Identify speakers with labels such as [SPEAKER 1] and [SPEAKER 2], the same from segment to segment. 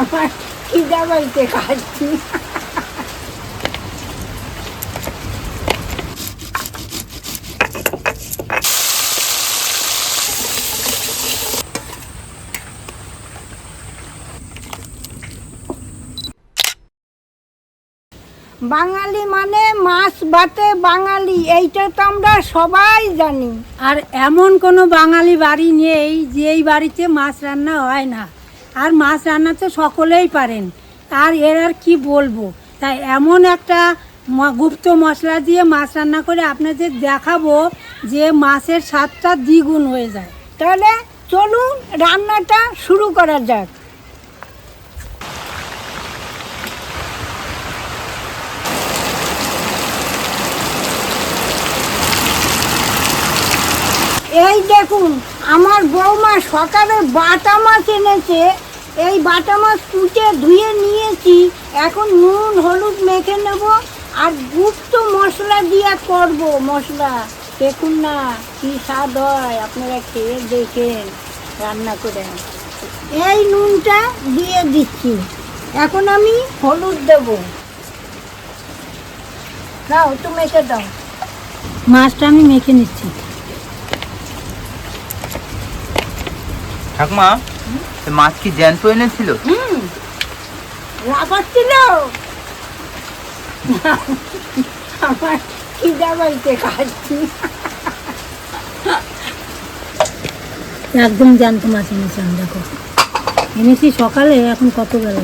[SPEAKER 1] আমার খিদা বাড়িতে খাচ্ছি বাঙালি মানে মাছ ভাতে বাঙালি, এইটা তো আমরা সবাই জানি।
[SPEAKER 2] আর এমন কোনো বাঙালি বাড়ি নেই যে এই বাড়িতে মাছ রান্না হয় না। আর মাছ রান্না তো সকলেই পারেন। আর এর আর কি বলব? তাই এমন একটা গুপ্ত মশলা দিয়ে মাছ রান্না করে আপনাদের দেখাবো যে মাছের স্বাদটা দ্বিগুণ হয়ে যায়।
[SPEAKER 1] তাহলে চলুন রান্নাটা শুরু করা যাক। এই দেখুন, আমার বৌমা সকালে বাটা মাছ এনেছে। এই বাটা মাছ কুটে ধুয়ে নিয়েছি, এখন নুন, হলুদ মেখে নেব আর গুপ্ত মশলা দিয়ে করব মশলা। দেখুন না, কি স্বাদ হয়, আপনারা খেয়ে দেখেন, রান্না করে। এই নুনটা দিয়ে দিচ্ছি। এখন আমি হলুদ দেব। নাও, একটু মেখে দাও।
[SPEAKER 2] মাছটা আমি মেখে নিচ্ছি।
[SPEAKER 3] ঠাকুমা মাছ কি জ্যান্ত এনেছিল?
[SPEAKER 1] রাবার ছিল। আমার কি খাচ্ছি
[SPEAKER 2] একদম জ্যান্ত মাছ এনেছি আমি দেখো। এনেছি সকালে এখন কত বেলা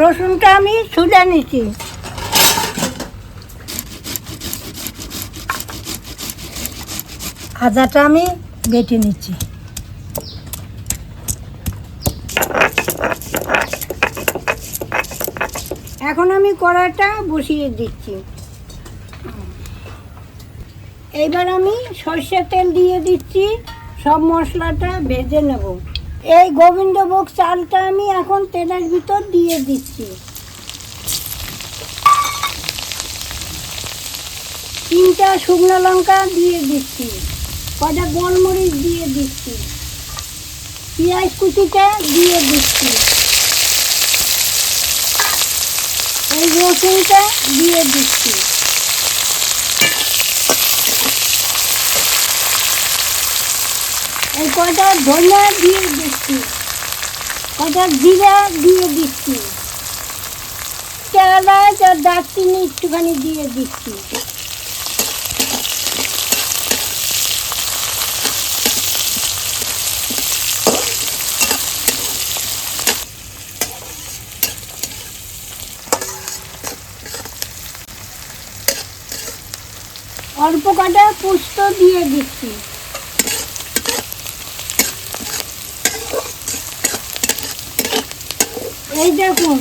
[SPEAKER 1] রসুনটা আমি ছুলে নিচ্ছি
[SPEAKER 2] আদাটা আমি বেটে নিচ্ছি
[SPEAKER 1] এখন আমি কড়াইটা বসিয়ে দিচ্ছি। এইবার আমি সর্ষের তেল দিয়ে দিচ্ছি। সব মশলাটা ভেজে নেব। এই গোবিন্দভোগ চালটা আমি এখন তেলের ভিতর দিয়ে দিচ্ছি। তিনটা শুকনো লঙ্কা দিয়ে দিচ্ছি, কটা গোলমরিচ দিয়ে দিচ্ছি, পেঁয়াজ কুচিটা দিয়ে দিচ্ছি, এই রসুনটা দিয়ে দিচ্ছি। এই কটা ধনিয়া দিয়ে দিচ্ছি। কটা জিরা দিয়ে দিচ্ছি। এলাচ আর দারচিনি একটুখানি দিয়ে দিচ্ছি। অল্প কটা পুস্ত দিয়ে দিচ্ছি। এই দেখুন,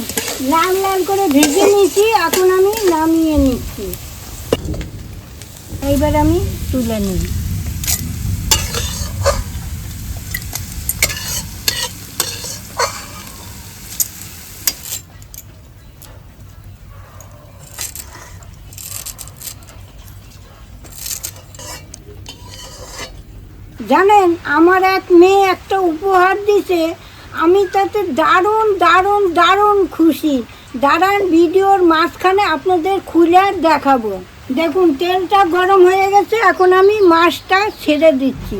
[SPEAKER 1] লাল লাল করে ভেজে নিয়েছি, এখন আমি নামিয়ে নিচ্ছি। এইবার আমি তুলে নিই। জানেন, আমার এক মেয়ে একটা উপহার দিছে আমি তাতে দারুণ দারুণ দারুণ খুশি। দাঁড়ান ভিডিওর মাঝখানে আপনাদের খুলে দেখাবো। দেখুন, তেলটা গরম হয়ে গেছে, এখন আমি মাছটা ছেড়ে দিচ্ছি।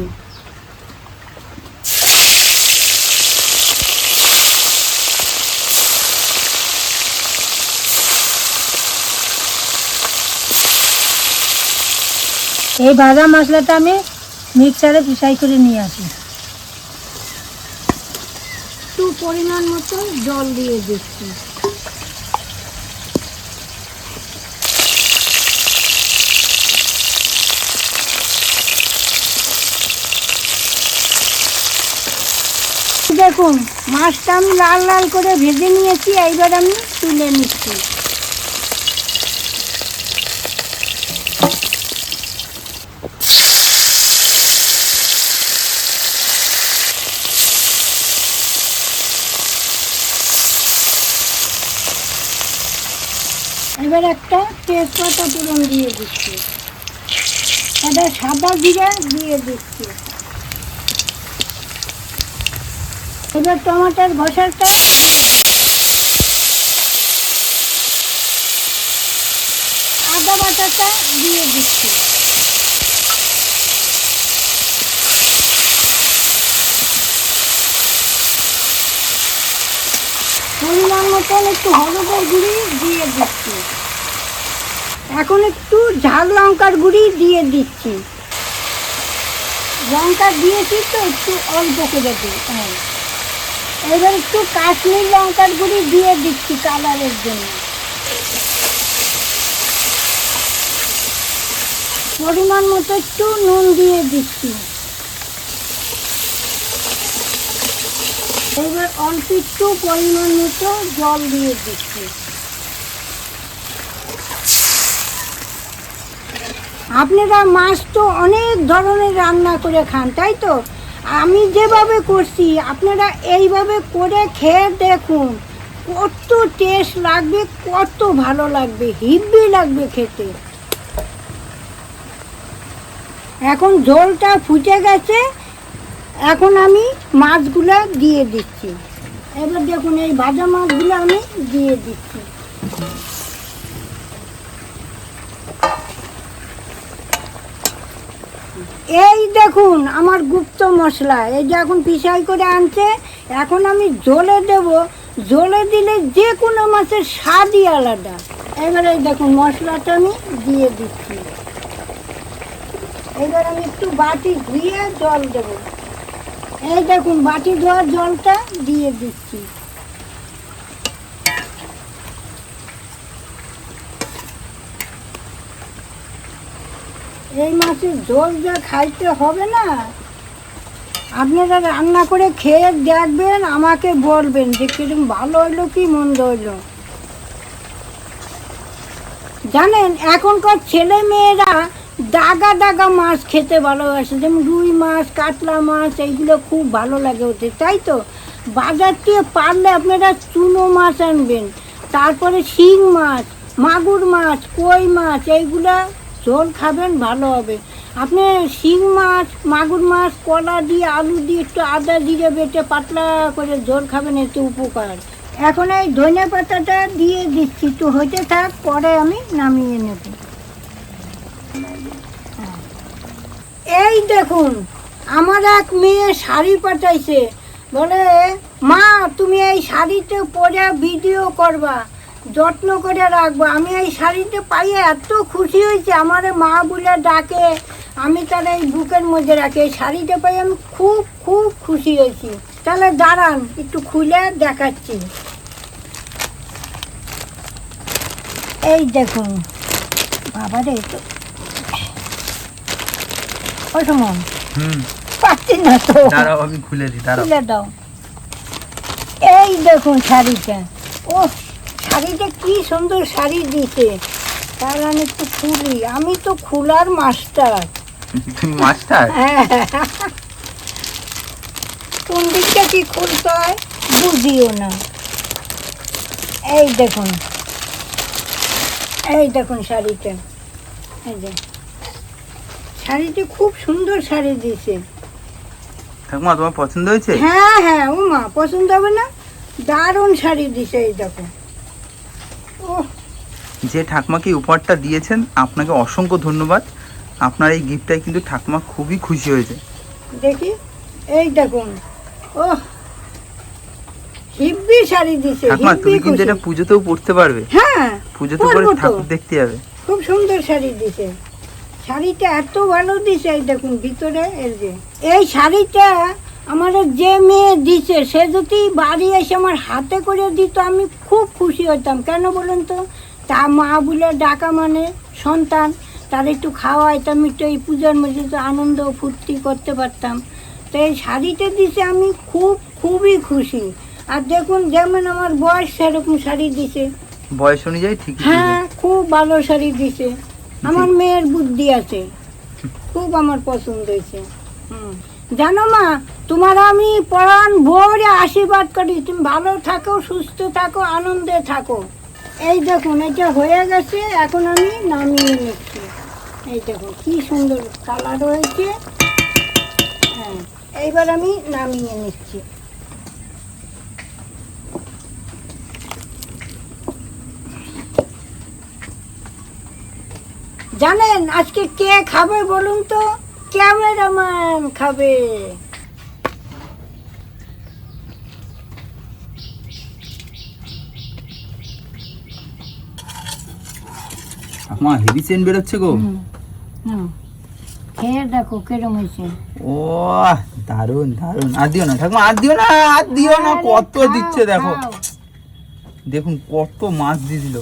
[SPEAKER 2] এই ভাজা মশলাটা আমি মিক্সারে পিসাই করে নিয়ে আসি।
[SPEAKER 1] পরিমাণ মতো জল দিয়ে দিচ্ছি। দেখুন, মাছটা আমি লাল লাল করে ভেজে নিয়েছি, এইবার আমি তুলে নিচ্ছি এবার একটা তেজপাতা পুরন দিয়ে দিচ্ছি। এটা সাদা জিরা দিয়ে দিচ্ছি। এবার ঘষাটা আদা বাটাটা দিয়ে দিচ্ছি। পরিমাণ মতন একটু হলুদের গুঁড়ি দিয়ে দিচ্ছি। এখন একটু ঝাল লঙ্কার গুঁড়ি দিয়ে দিচ্ছি। লঙ্কা দিয়েছি তো একটু অল্প করে দিই হ্যাঁ। এবার একটু কাশ্মীর লঙ্কার গুঁড়ি দিয়ে দিচ্ছি কালারের জন্য। পরিমাণ মতো একটু নুন দিয়ে দিচ্ছি। এবার অল্প একটু পরিমাণ মতো জল দিয়ে দিচ্ছি। আপনারা মাছ তো অনেক ধরনের রান্না করে খান, তাই তো? আমি যেভাবে করছি, আপনারা এইভাবে করে খেয়ে দেখুন, কত টেস্ট লাগবে, কত ভালো লাগবে হিব্বি লাগবে খেতে। এখন ঝোলটা ফুটে গেছে, এখন আমি মাছগুলো দিয়ে দিচ্ছি। এবার দেখুন, এই ভাজা মাছগুলো আমি দিয়ে দিচ্ছি। এই দেখুন, আমার গুপ্ত মশলা। এই যে এখন পিসাই করে আনছে, এখন আমি জলে দেব। জলে দিলে যে কোনো মাছের স্বাদই আলাদা। এবার দেখুন, মশলাটা আমি দিয়ে দিচ্ছি। এবার আমি একটু বাটি ধুয়ে জল দেব। এই দেখুন, বাটি ধোয়ার জলটা দিয়ে দিচ্ছি। এই মাছের ঝোল যা খাইতে হবে না। আপনারা রান্না করে খেয়ে দেখবেন, আমাকে বলবেন যে কিরম ভালো হইল কি মন্দ হইল। জানেন, এখনকার ছেলে মেয়েরা দাগা দাগা মাছ খেতে ভালোবাসে, যেমন রুই মাছ, কাতলা মাছ, এইগুলো খুব ভালো লাগে ওদের, তাই তো? বাজার থেকে পারলে আপনারা চুনো মাছ আনবেন, তারপরে শিং মাছ, মাগুর মাছ, কই মাছ, এইগুলা ঝোল খাবেন, ভালো হবে। আপনি শিং মাছ, মাগুর মাছ, কলা দিয়ে, আলু দিয়ে একটু আদা, জিরে বেটে পাতলা করে ঝোল খাবেন, এতে উপকার। এখন এই ধনে পাতাটা দিয়ে দিচ্ছি, একটু হইতে থাক, পরে আমি নামিয়ে নেব। এই দেখুন, আমার এক মেয়ে শাড়ি পাঠাইছে। বলে, মা, তুমি এই শাড়িতে পরে ভিডিও করবা। যত্ন করে রাখব। আমি এই শাড়িতে পাইয়ে এত খুশি হয়েছি আমার মা বলে ডাকে আমি তার এই বুকের মধ্যে রাখি। এই শাড়িটা পাই আমি খুব খুব খুশি হয়েছি। তাহলে দাঁড়ান একটু খুলে দেখাচ্ছি। এই দেখুন বাবারে তো পাচ্ছি না তো।
[SPEAKER 3] দাঁড়াও আমি খুলে দিই দাঁড়াও।
[SPEAKER 1] খুলে দাও। এই দেখুন শাড়িটা ও শাড়িটা কি সুন্দর শাড়ি দিছে তার আমি একটু খুলি। আমি তো খোলার মাস্টার।
[SPEAKER 3] তুমি মাস্টার?
[SPEAKER 1] হ্যাঁ। কোন দিকটা কি খুলতে হয় বুঝিও না। এই দেখুন। এই দেখুন শাড়িটা। এই যে। শাড়িটি খুব সুন্দর শাড়ি দিয়েছে।
[SPEAKER 3] ঠাকুমা তোমার পছন্দ হয়েছে?
[SPEAKER 1] হ্যাঁ হ্যাঁ ও মা পছন্দ হবে না? দারুণ শাড়ি দিছে এই দেখো।
[SPEAKER 3] যে ঠাকুমাকে উপহারটা দিয়েছেন আপনাকে অসংখ্য ধন্যবাদ। আপনার এই গিফটটাই কিন্তু ঠাকুমা খুবই খুশি হয়েছে।
[SPEAKER 1] দেখি এই দেখুন। ও হিব্বি শাড়ি দিছে
[SPEAKER 3] ঠাকুমা তুমি কিন্তু এটা পুজোতেও পড়তে পারবে।
[SPEAKER 1] হ্যাঁ
[SPEAKER 3] পুজোতে পরে ঠাকুর দেখতে যাবে।
[SPEAKER 1] খুব সুন্দর শাড়ি দিছে। শাড়িটা এত ভালো দিছে এই দেখুন ভিতরে এই যে। এই শাড়িটা আমার যে মেয়ে দিছে সে যদি বাড়ি এসে আমার হাতে করে দিত আমি খুব খুশি হতাম কেন বলুন তো? তা মা বলে ডাকা মানে সন্তান। তার একটু খাওয়াইতাম একটু এই পূজার মধ্যে তো আনন্দ ফুর্তি করতে পারতাম। তো এই শাড়িটা দিছে আমি খুব খুবই খুশি। আর দেখুন যেমন আমার বয়স সেরকম শাড়ি দিছে।
[SPEAKER 3] বয়স অনুযায়ী ঠিকই
[SPEAKER 1] হ্যাঁ খুব ভালো শাড়ি দিছে। আমার মেয়ের বুদ্ধি আছে। খুব আমার পছন্দ হয়েছে। হুম। জানো মা, তোমার আমি পরাণ ভোরে আশীর্বাদ করি। তুমি ভালো থাকো, সুস্থ থাকো, আনন্দে থাকো। এই দেখুন এটা হয়ে গেছে, এখন আমি নামিয়ে নিচ্ছি। এই দেখুন, কি সুন্দর কালার হয়েছে। হ্যাঁ এইবার আমি নামিয়ে নিচ্ছি। জানেন, আজকে কে খাবে বলুন তো? ক্যামেরাম্যান খাবে?
[SPEAKER 3] ঠাকমা হেভি সেন্ট বেরোচ্ছে গো।
[SPEAKER 1] হুম, হুম। খেয়ে দেখো কেরম হয়েছে।
[SPEAKER 3] ও দারুণ দারুণ আর দিও না ঠাকুমা আর দিও না আর দিও না কত দিচ্ছে দেখো। দেখুন কত মাছ দিয়ে দিল।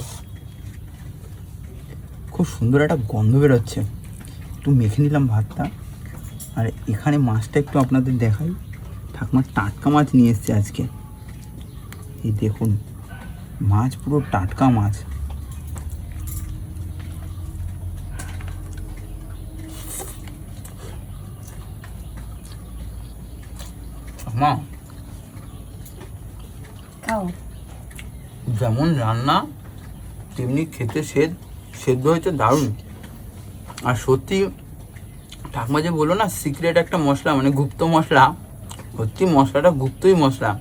[SPEAKER 3] খুব সুন্দর একটা গন্ধ বেরোচ্ছে। একটু মেখে নিলাম ভাতটা। আর এখানে মাছটা একটু আপনাদের দেখাই। ঠাকুমা টাটকা মাছ নিয়ে এসছে আজকে। এই দেখুন মাছ পুরো টাটকা মাছ। মা যেমন রান্না তেমনি খেতে সেদ সেদ্ধ হয়েছে দারুণ। আর সত্যি ঠাকুমা যে বলল না সিক্রেট একটা মশলা মানে গুপ্ত মশলা, সত্যি মশলাটা গুপ্তই মশলা।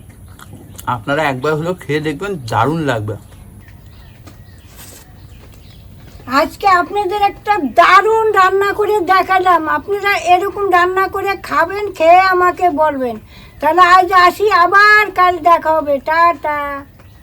[SPEAKER 3] আপনারা একবার হলেও খেয়ে দেখবেন, দারুণ লাগবে।
[SPEAKER 1] আজকে আপনাদের একটা দারুণ রান্না করে দেখালাম। আপনারা এরকম রান্না করে খাবেন, খেয়ে আমাকে বলবেন। তাহলে আজ আসি, আবার কাল দেখা হবে। টাটা।